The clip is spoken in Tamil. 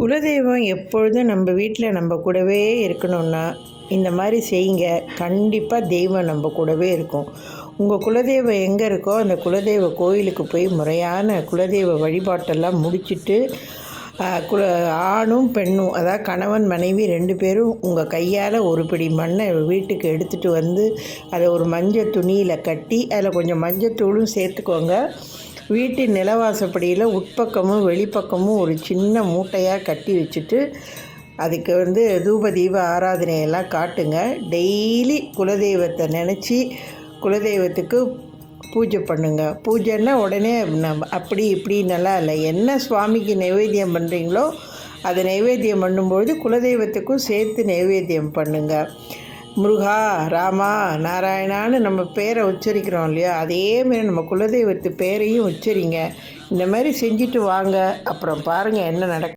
குலதெய்வம் எப்பொழுதும் நம்ம வீட்டில் நம்ம கூடவே இருக்கணும்னா இந்த மாதிரி செய்யுங்க. கண்டிப்பாக தெய்வம் நம்ம கூடவே இருக்கும். உங்கள் குலதெய்வம் எங்கே இருக்கோ அந்த குலதெய்வ கோயிலுக்கு போய் முறையான குலதெய்வ வழிபாட்டெல்லாம் முடிச்சிட்டு குல ஆணும் பெண்ணும் அதாவது கணவன் மனைவி ரெண்டு பேரும் உங்கள் கையால் ஒரு பிடி மண்ணை வீட்டுக்கு எடுத்துகிட்டு வந்து அதை ஒரு மஞ்சள் துணியில் கட்டி அதில் கொஞ்சம் மஞ்சத்தூளும் சேர்த்துக்கோங்க. வீட்டு நிலவாசப்படியில் உட்பக்கமும் வெளிப்பக்கமும் ஒரு சின்ன மூட்டையாக கட்டி வச்சுட்டு அதுக்கு வந்து தூப தீப ஆராதனையெல்லாம் காட்டுங்க. டெய்லி குலதெய்வத்தை நினச்சி குலதெய்வத்துக்கு பூஜை பண்ணுங்க. பூஜைன்னா உடனே நம்ம அப்படி இப்படி நல்லா இல்லை. என்ன சுவாமிக்கு நைவேத்தியம் பண்ணுறீங்களோ அதை நைவேத்தியம் பண்ணும்பொழுது குலதெய்வத்துக்கும் சேர்த்து நைவேத்தியம் பண்ணுங்க. முருகா ராமா நாராயணான்னு நம்ம பேரை உச்சரிக்கிறோம் இல்லையா? அதேமாரி நம்ம குலதெய்வத்து பேரையும் உச்சரிங்க. இந்த மாதிரி செஞ்சுட்டு வாங்க. அப்புறம் பாருங்கள் என்ன நடக்கும்